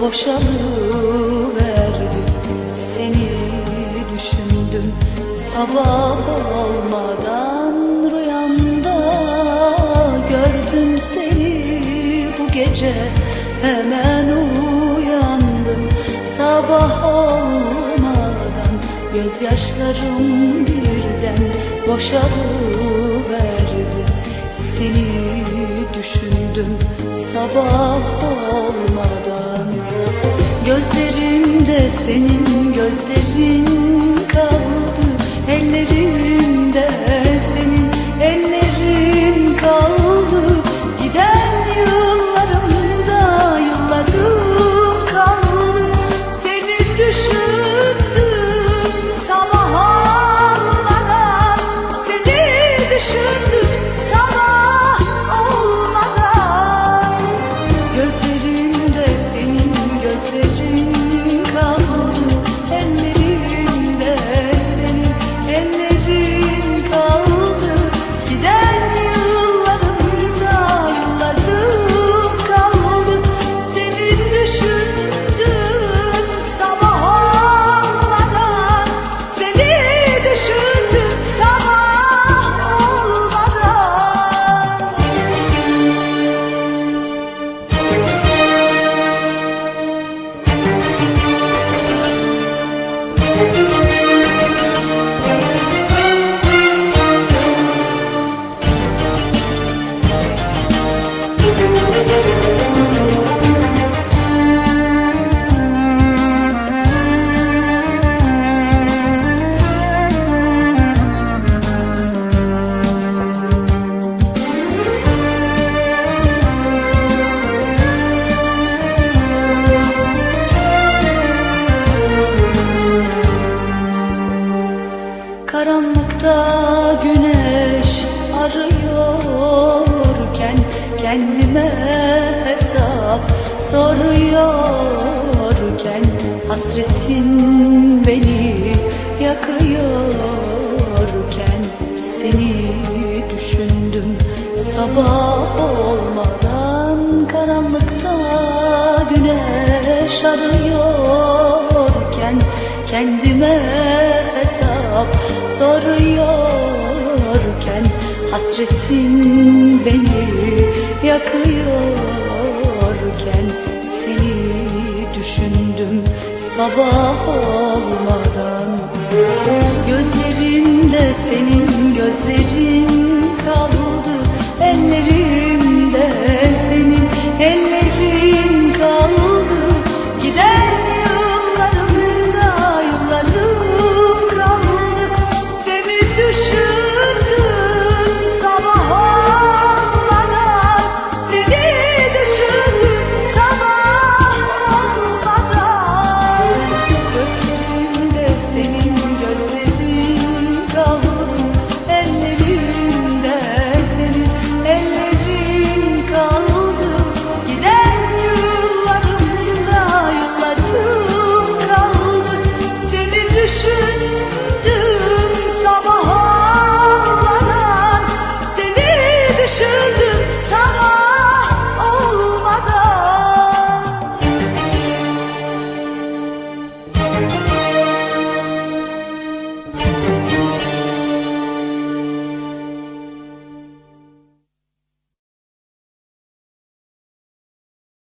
boşalıverdi Seni düşündüm sabah olmadan rüyamda Gördüm seni. Bu gece hemen uyandım Sabah olmadan. Gözyaşlarım birden boşalıverdi. Seni düşündüm sabah olmadan senin gözlerin kaldı Karanlıkta Kendime hesap soruyorken Hasretin beni yakıyorken Seni düşündüm sabah olmadan Karanlıkta güneş arıyorken Kendime hesap soruyorken Hasretin beni yakıyorken Seni düşündüm sabah olmadan. Gözlerimde senin gözlerin kaldı